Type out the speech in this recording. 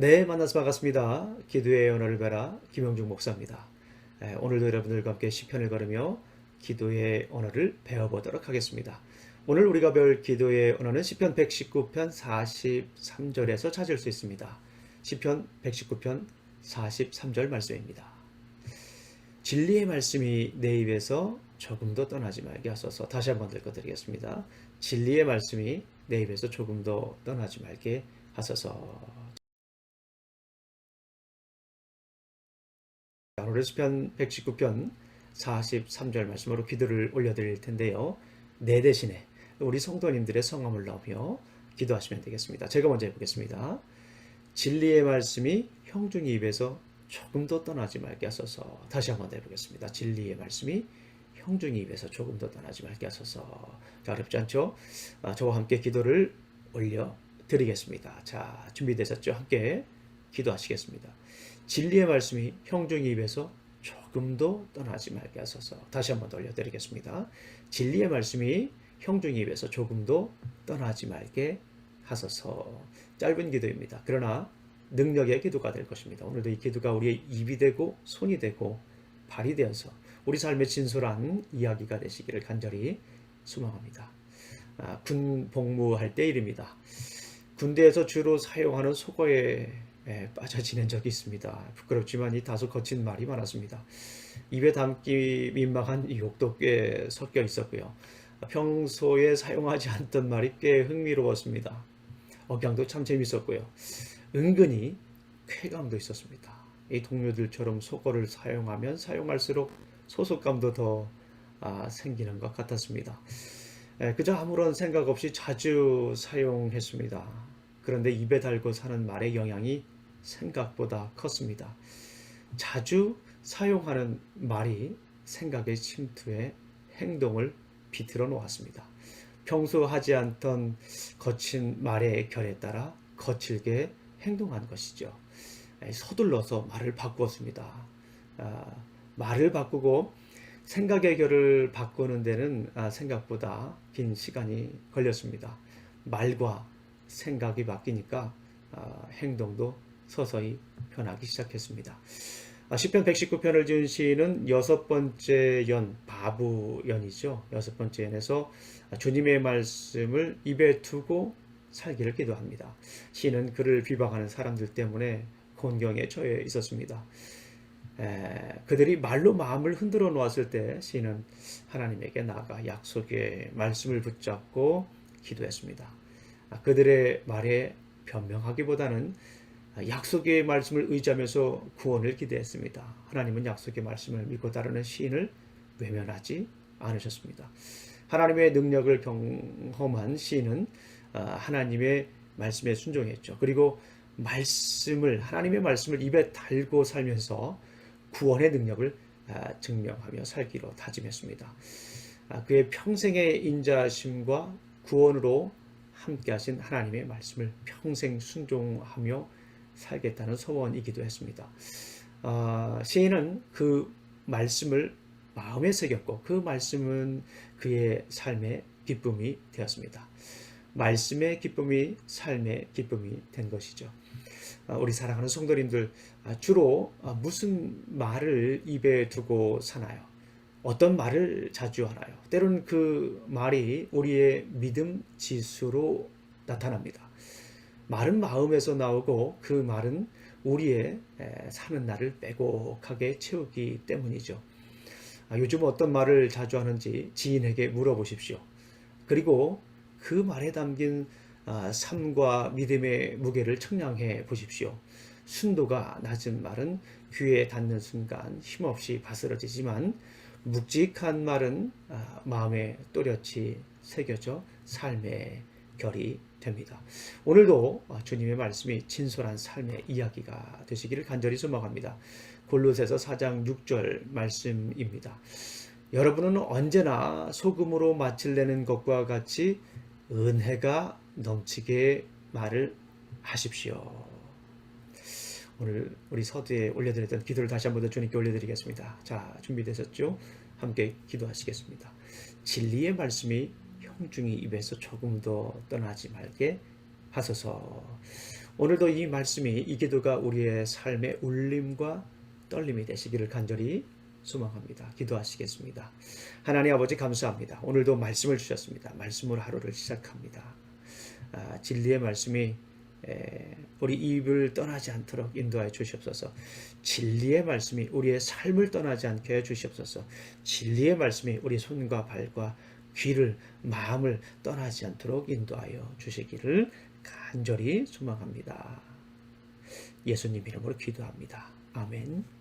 네, 만나서 반갑습니다. 기도의 언어를 배라 김영중 목사입니다. 에, 오늘도 여러분들과 함께 시편을 걸으며 기도의 언어를 배워보도록 하겠습니다. 오늘 우리가 배울 기도의 언어는 시편 119편 43절에서 찾을 수 있습니다. 시편 119편 43절 말씀입니다. 진리의 말씀이 내 입에서 조금도 떠나지 말게 하소서. 다시 한번 읽어드리겠습니다. 진리의 말씀이 내 입에서 조금도 떠나지 말게 하소서. 오늘 시편 119편 43절 말씀으로 기도를 올려드릴 텐데요. 내 대신에 우리 성도님들의 성함을 넣으며 기도하시면 되겠습니다. 제가 먼저 해보겠습니다. 진리의 말씀이 형중이 입에서 조금도 떠나지 말게 하소서. 다시 한번 해보겠습니다. 진리의 말씀이 형중이 입에서 조금도 떠나지 말게 하소서. 자, 어렵지 않죠? 아, 저와 함께 기도를 올려드리겠습니다. 자, 준비되셨죠? 함께 기도하시겠습니다. 진리의 말씀이 형중이 입에서 조금도 떠나지 말게 하소서. 다시 한번 돌려드리겠습니다. 진리의 말씀이 형중이 입에서 조금도 떠나지 말게 하소서. 짧은 기도입니다. 그러나 능력의 기도가 될 것입니다. 오늘도 이 기도가 우리의 입이 되고 손이 되고 발이 되어서 우리 삶의 진솔한 이야기가 되시기를 간절히 소망합니다. 아, 군 복무할 때 일입니다. 군대에서 주로 사용하는 속어에 에, 빠져 지낸 적이 있습니다. 부끄럽지만 이 다소 거친 말이 많았습니다. 입에 담기 민망한 욕도 꽤 섞여 있었고요. 평소에 사용하지 않던 말이 꽤 흥미로웠습니다. 억양도 참 재밌었고요. 은근히 쾌감도 있었습니다. 이 동료들처럼 속어를 사용하면 사용할수록 소속감도 더 아, 생기는 것 같았습니다. 에, 그저 아무런 생각 없이 자주 사용했습니다. 그런데 입에 달고 사는 말의 영향이 생각보다 컸습니다. 자주 사용하는 말이 생각의 침투에 행동을 비틀어 놓았습니다. 평소 하지 않던 거친 말의 결에 따라 거칠게 행동한 것이죠. 서둘러서 말을 바꾸었습니다. 아, 말을 바꾸고 생각의 결을 바꾸는 데는 아, 생각보다 긴 시간이 걸렸습니다. 말과 생각이 바뀌니까 아, 행동도 서서히 변하기 시작했습니다. 아, 시편 119편을 지은 시인은 여섯 번째 연 바부연이죠. 여섯 번째 연에서 주님의 말씀을 입에 두고 살기를 기도합니다. 시인은 그를 비방하는 사람들 때문에 곤경에 처해 있었습니다. 에, 그들이 말로 마음을 흔들어 놓았을 때 시인은 하나님에게 나아가 약속의 말씀을 붙잡고 기도했습니다. 아, 그들의 말에 변명하기보다는 약속의 말씀을 의지하면서 구원을 기대했습니다. 하나님은 약속의 말씀을 믿고 따르는 시인을 외면하지 않으셨습니다. 하나님의 능력을 경험한 시인은 아, 하나님의 말씀에 순종했죠. 그리고 말씀을 하나님의 말씀을 입에 달고 살면서 구원의 능력을 아, 증명하며 살기로 다짐했습니다. 아, 그의 평생의 인자심과 구원으로 함께하신 하나님의 말씀을 평생 순종하며 살겠다는 소원이기도 했습니다. 시인은 그 말씀을 마음에 새겼고 그 말씀은 그의 삶의 기쁨이 되었습니다. 말씀의 기쁨이 삶의 기쁨이 된 것이죠. 아, 우리 사랑하는 성도님들 아, 주로 아, 무슨 말을 입에 두고 사나요? 어떤 말을 자주 하나요? 때로는 그 말이 우리의 믿음 지수로 나타납니다. 말은 마음에서 나오고 그 말은 우리의 사는 날을 빼곡하게 채우기 때문이죠. 요즘 어떤 말을 자주 하는지 지인에게 물어보십시오. 그리고 그 말에 담긴 아, 삶과 믿음의 무게를 청량해 보십시오. 순도가 낮은 말은 귀에 닿는 순간 힘없이 바스러지지만 묵직한 말은 아, 마음에 또렷이 새겨져 삶의 결이 됩니다. 오늘도 주님의 말씀이 진솔한 삶의 이야기가 되시기를 간절히 소망합니다. 골로새서 4장 6절 말씀입니다. 여러분은 언제나 소금으로 맛을 내는 것과 같이 은혜가 넘치게 말을 하십시오. 오늘 우리 서두에 올려드렸던 기도를 다시 한번 더 주님께 올려드리겠습니다. 자, 준비되셨죠? 함께 기도하시겠습니다. 진리의 말씀이 형중이 입에서 조금 더 떠나지 말게 하소서. 오늘도 이 말씀이 이 기도가 우리의 삶의 울림과 떨림이 되시기를 간절히 소망합니다. 기도하시겠습니다. 하나님 아버지 감사합니다. 오늘도 말씀을 주셨습니다. 말씀으로 하루를 시작합니다. 아, 진리의 말씀이 에, 우리 입을 떠나지 않도록 인도하여 주시옵소서. 진리의 말씀이 우리의 삶을 떠나지 않게 해 주시옵소서. 진리의 말씀이 우리 손과 발과 귀를 마음을 떠나지 않도록 인도하여 주시기를 간절히 소망합니다. 예수님 이름으로 기도합니다. 아멘.